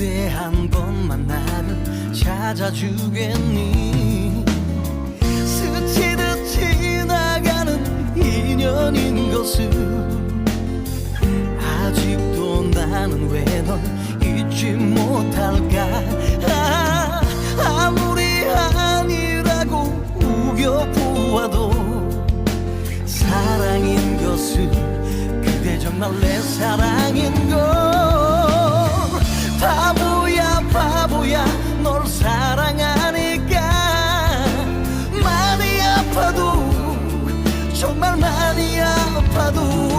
그대 한 번만 나를 찾아주겠니? 스치듯 지나가는 인연인 것을 아직도 나는 왜 널 잊지 못할까? 아, 아무리 아니라고 우겨보아도 사랑인 것을 그대 정말 내 사랑인 걸 فضول